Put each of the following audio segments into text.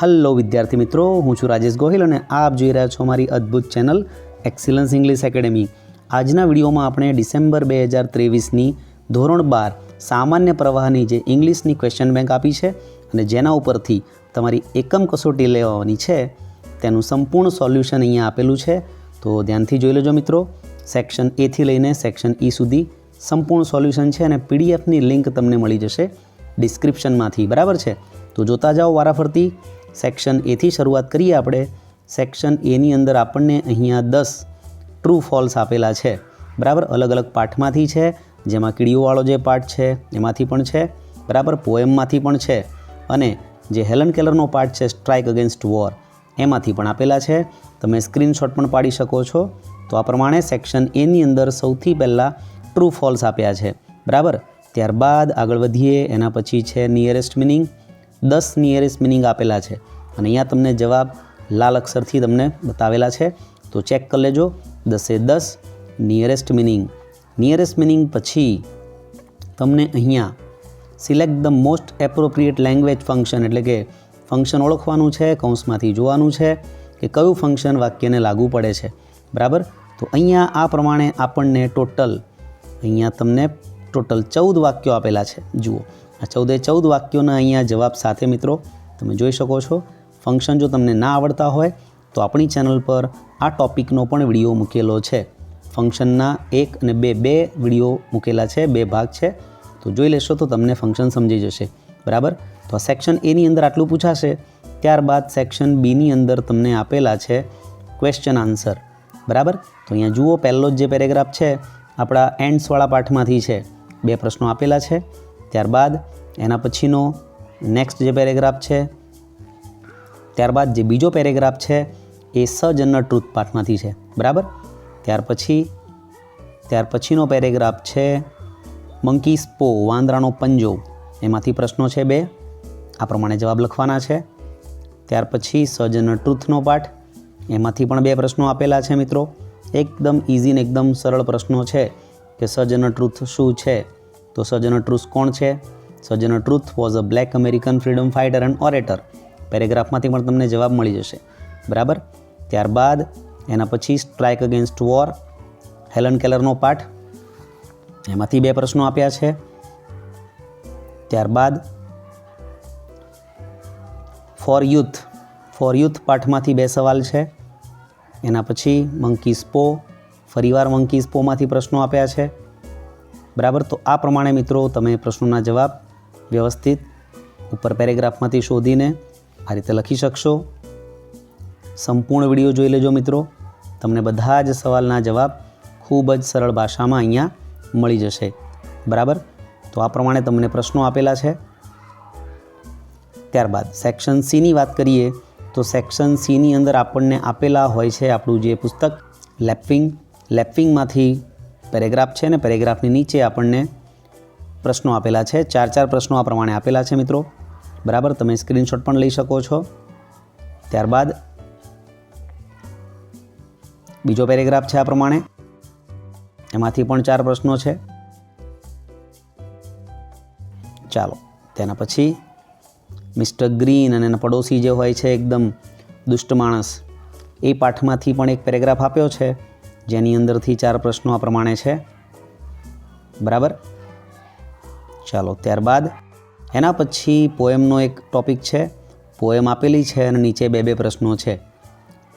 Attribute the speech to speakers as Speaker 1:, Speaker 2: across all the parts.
Speaker 1: Hello વિદ્યાર્થી મિત્રો. હું છું રાજેશ ગોહિલ અને આપ જોઈ રહ્યા છો મારી અદ્ભુત ચેનલ એક્સિલન્સ ઇંગ્લિશ એકેડેમી આજના વિડીયોમાં આપણે ડિસેમ્બર બે હજાર ત્રેવીસની ધોરણ બાર સામાન્ય પ્રવાહની જે ઇંગ્લિશની ક્વેશ્ચન બેંક આપી છે અને જેના ઉપરથી તમારી એકમ કસોટી લેવાની છે, તેનું સંપૂર્ણ સોલ્યુશન અહીંયા આપેલું છે. તો ધ્યાનથી જોઈ લેજો મિત્રો. સેક્શન એથી લઈને સેક્શન ઈ સુધી સંપૂર્ણ સોલ્યુશન છે અને પીડીએફની લિંક તમને મળી જશે ડિસ્ક્રિપ્શનમાંથી બરાબર છે? તો જોતા જાઓ વારાફરતી. સેક્શન એથી શરૂઆત કરીએ આપણે. સેક્શન એની અંદર આપણને અહીંયા દસ ટ્રુ ફોલ્સ આપેલા છે. બરાબર? અલગ અલગ પાઠમાંથી છે. જેમાં કીડીઓવાળો જે પાઠ છે, એમાંથી પણ છે. બરાબર? પોએમમાંથી પણ છે. અને જે હેલન કેલરનો પાર્ટ છે સ્ટ્રાઇક અગેન્સ્ટ વોર એમાંથી પણ આપેલા છે. તમે સ્ક્રીનશોટ પણ પાડી શકો છો. તો આ પ્રમાણે સેક્શન એની અંદર સૌથી પહેલાં ટ્રુ ફોલ્સ આપ્યા છે. બરાબર? ત્યારબાદ આગળ વધીએ. એના પછી છે નિયરેસ્ટ મિનિંગ દસ નિયરેસ્ટ મિનિંગ આપેલા છે. અને અહીંયા તમને જવાબ લાલ અક્ષરથી તમને બતાવેલા છે. તો ચેક કરી લેજો. દસે દસ નિયરેસ્ટ મિનિંગ નિયરેસ્ટ મિનિંગ પછી તમને અહીંયા select the most appropriate language function એટલે કે ફંક્શન ઓળખવાનું છે, કૌંસમાંથી જોવાનું છે કે કયું ફંક્શન વાક્યને લાગુ પડે છે. બરાબર? તો અહીંયા આ પ્રમાણે આપણને ટોટલ અહીંયા તમને ટોટલ ચૌદ વાક્યો આપેલા છે. જુઓ. આ ચૌદે ચૌદ વાક્યોના અહીંયા જવાબ સાથે મિત્રો તમે જોઈ શકો છો. ફંક્શન જો તમને ના આવડતા હોય, તો આપણી ચેનલ પર આ ટોપિકનો પણ વીડિયો મૂકેલો છે. ફંક્શનના એક અને બે બે વીડિયો મૂકેલા છે, બે ભાગ છે. તો જોઈ લેશો તો તમને ફંક્શન સમજી જશે. બરાબર? તો આ સેક્શન એની અંદર આટલું પૂછાશે. ત્યારબાદ સેક્શન બીની અંદર તમને આપેલા છે ક્વેશ્ચન આન્સર બરાબર? તો અહીંયા જુઓ પહેલો જ જે પેરેગ્રાફ છે, આપણા એન્ડ્સવાળા પાઠમાંથી છે. બે પ્રશ્નો આપેલા છે. ત્યારબાદ એના પછીનો નેક્સ્ટ જે પેરેગ્રાફ છે, ત્યારબાદ જે બીજો પેરેગ્રાફ છે, એ સજનર ટ્રુથ પાઠમાંથી છે. બરાબર? ત્યાર પછી, ત્યાર પછીનો પેરેગ્રાફ છે મંકી સ્પો વાંદરાનો પંજો. એમાંથી પ્રશ્નો છે બે. આ પ્રમાણે જવાબ લખવાના છે. ત્યાર પછી સજનર ટ્રુથનો પાઠ. એમાંથી પણ બે પ્રશ્નો આપેલા છે મિત્રો. એકદમ ઇઝી ને એકદમ સરળ પ્રશ્નો છે કે સજનર ટ્રુથ શું છે? તો સજનર ટ્રુથ કોણ છે? Sojourner Truth was a black American freedom fighter and orator પેરેગ્રાફમાંથી પણ તમને જવાબ મળી જશે. બરાબર? ત્યારબાદ એના પછી સ્ટ્રાઇક અગેન્સ્ટ વોર હેલન કેલરનો પાઠ. એમાંથી બે પ્રશ્નો આપ્યા છે. ત્યારબાદ ફોર યુથ ફોર યુથ પાઠમાંથી બે સવાલ છે. એના પછી મંકી સ્પો ફરીવાર મંકી સ્પોમાંથી પ્રશ્નો આપ્યા છે. બરાબર? તો આ પ્રમાણે મિત્રો તમે પ્રશ્નોના જવાબ વ્યવસ્થિત ઉપર પેરેગ્રાફમાંથી શોધીને આ રીતે લખી શકશો. સંપૂર્ણ વીડિયો જોઈ લેજો મિત્રો. તમને બધા જ સવાલના જવાબ ખૂબ જ સરળ ભાષામાં અહીંયા મળી જશે. બરાબર? તો આ પ્રમાણે તમને પ્રશ્નો આપેલા છે. ત્યારબાદ સેક્શન સીની વાત કરીએ, તો સેક્શન સીની અંદર આપણને આપેલા હોય છે આપણું જે પુસ્તક, લેપિંગ. લેપિંગમાંથી પેરેગ્રાફ છે ને પેરેગ્રાફની નીચે આપણને પ્રશ્નો આપેલા છે. ચાર ચાર પ્રશ્નો આ પ્રમાણે આપેલા છે મિત્રો. બરાબર? તમે સ્ક્રીનશોટ પણ લઈ શકો છો. ત્યારબાદ બીજો પેરેગ્રાફ છે આ પ્રમાણે. એમાંથી પણ ચાર પ્રશ્નો છે. ચાલો, તેના પછી મિસ્ટર ગ્રીન અને એના પડોશી જે હોય છે, એકદમ દુષ્ટ માણસ, એ પાઠમાંથી પણ એક પેરેગ્રાફ આપ્યો છે. જેની અંદરથી ચાર પ્રશ્નો આ પ્રમાણે છે. બરાબર? ચાલો, ત્યારબાદ એના પછી પોએમનો એક ટૉપિક છે. પોએમ આપેલી છે અને નીચે બે બે પ્રશ્નો છે.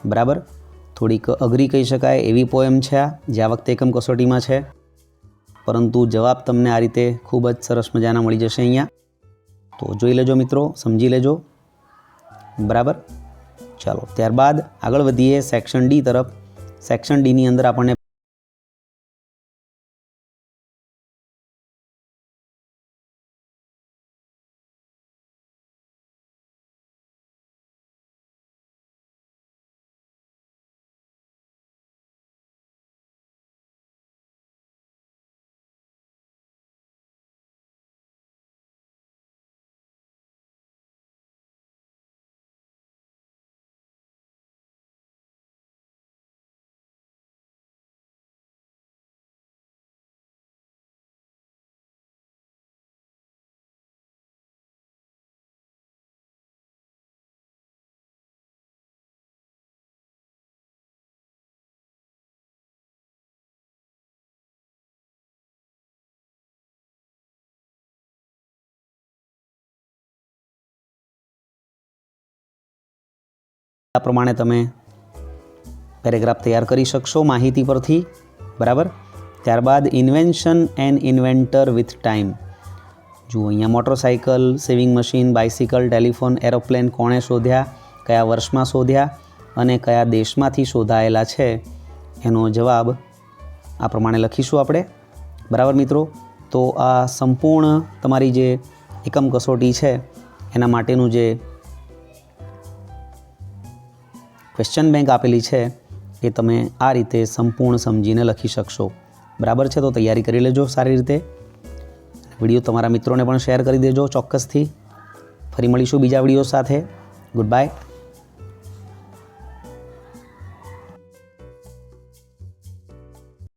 Speaker 1: બરાબર? થોડીક અઘરી કહી શકાય એવી પોએમ છે આ, જે આ વખતે એકમ કસોટીમાં છે. પરંતુ જવાબ તમને આ રીતે ખૂબ જ સરસ મજાના મળી જશે અહીંયા. તો જોઈ લેજો મિત્રો, સમજી લેજો. બરાબર? ચાલો, ત્યારબાદ આગળ વધીએ સેક્શન ડી તરફ. સેક્શન ડીની અંદર આપણને આ પ્રમાણે તમે પેરેગ્રાફ તૈયાર કરી શકશો માહિતી પરથી, બરાબર? ત્યારબાદ invention and inventor with time જુઓ, અહીંયા motorcycle sewing machine bicycle telephone aeroplane કોણે શોધ્યા, કયા વર્ષમાં શોધ્યા અને કયા દેશમાંથી શોધાયેલા છે? એનો જવાબ આ પ્રમાણે લખીશું આપણે, બરાબર મિત્રો? તો આ સંપૂર્ણ તમારી જે એકમ કસોટી છે, એના માટેનું જે ક્વેશ્ચન બેંક આપેલી છે એ તમે આ રીતે સંપૂર્ણ સમજીને લખી શકશો. બરાબર છે? તો તૈયારી કરી લેજો સારી રીતે. વીડિયો તમારા મિત્રોને પણ શેર કરી દેજો ચોક્કસથી. ફરી મળીશું બીજા વીડિયો સાથે. Good bye